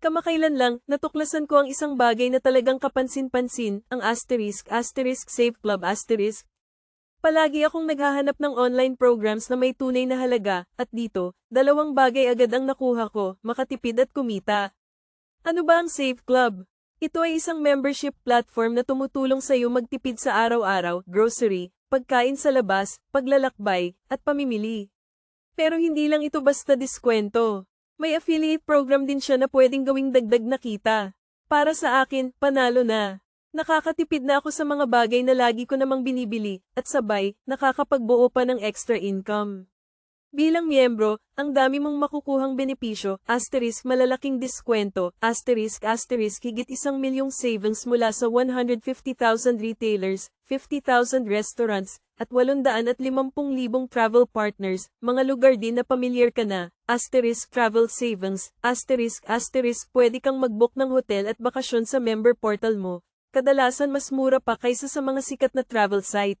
Kamakailan lang, natuklasan ko ang isang bagay na talagang kapansin-pansin, ang asterisk, asterisk Save Club asterisk. Palagi akong naghahanap ng online programs na may tunay na halaga, at dito, dalawang bagay agad ang nakuha ko, makatipid at kumita. Ano ba ang Save Club? Ito ay isang membership platform na tumutulong sa iyo magtipid sa araw-araw, grocery, pagkain sa labas, paglalakbay, at pamimili. Pero hindi lang ito basta diskwento. May affiliate program din siya na pwedeng gawing dagdag na kita. Para sa akin, panalo na. Nakakatipid na ako sa mga bagay na lagi ko namang binibili, at sabay, nakakapagbuo pa ng extra income. Bilang miyembro, ang dami mong makukuhang benepisyo, asterisk malalaking diskwento, asterisk asterisk higit isang milyong savings mula sa 150,000 retailers, 50,000 restaurants, at 850,000 travel partners, mga lugar din na pamilyar ka na, asterisk travel savings, asterisk asterisk pwede kang mag-book ng hotel at bakasyon sa member portal mo, kadalasan mas mura pa kaysa sa mga sikat na travel site.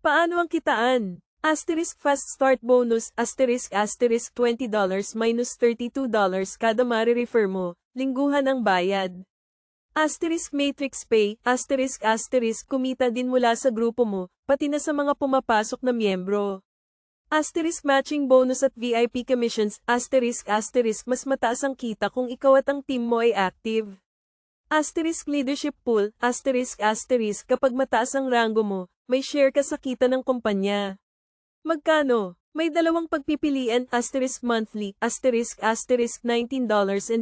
Paano ang kitaan? Asterisk fast start bonus, asterisk asterisk $20 minus $32 kada mare-refer mo, lingguhan ang bayad. Asterisk matrix pay, asterisk asterisk kumita din mula sa grupo mo, pati na sa mga pumapasok na miyembro. Asterisk matching bonus at VIP commissions, asterisk asterisk mas mataas ang kita kung ikaw at ang team mo ay active. Asterisk leadership pool, asterisk asterisk kapag mataas ang rango mo, may share ka sa kita ng kumpanya. Magkano? May dalawang pagpipilian asterisk monthly, asterisk asterisk $19.97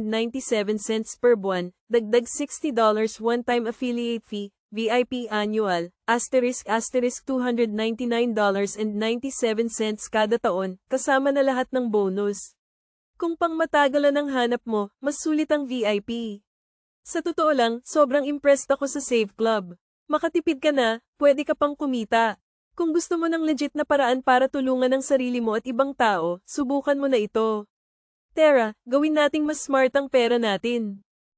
per buwan, dagdag $60 one-time affiliate fee, VIP annual, asterisk asterisk $299.97 kada taon, kasama na lahat ng bonus. Kung pang matagalan ang hanap mo, mas sulit ang VIP. Sa totoo lang, sobrang impressed ako sa Save Club. Makatipid ka na, pwede ka pang kumita. Kung gusto mo ng legit na paraan para tulungan ang sarili mo at ibang tao, subukan mo na ito. Tara, gawin nating mas smart ang pera natin.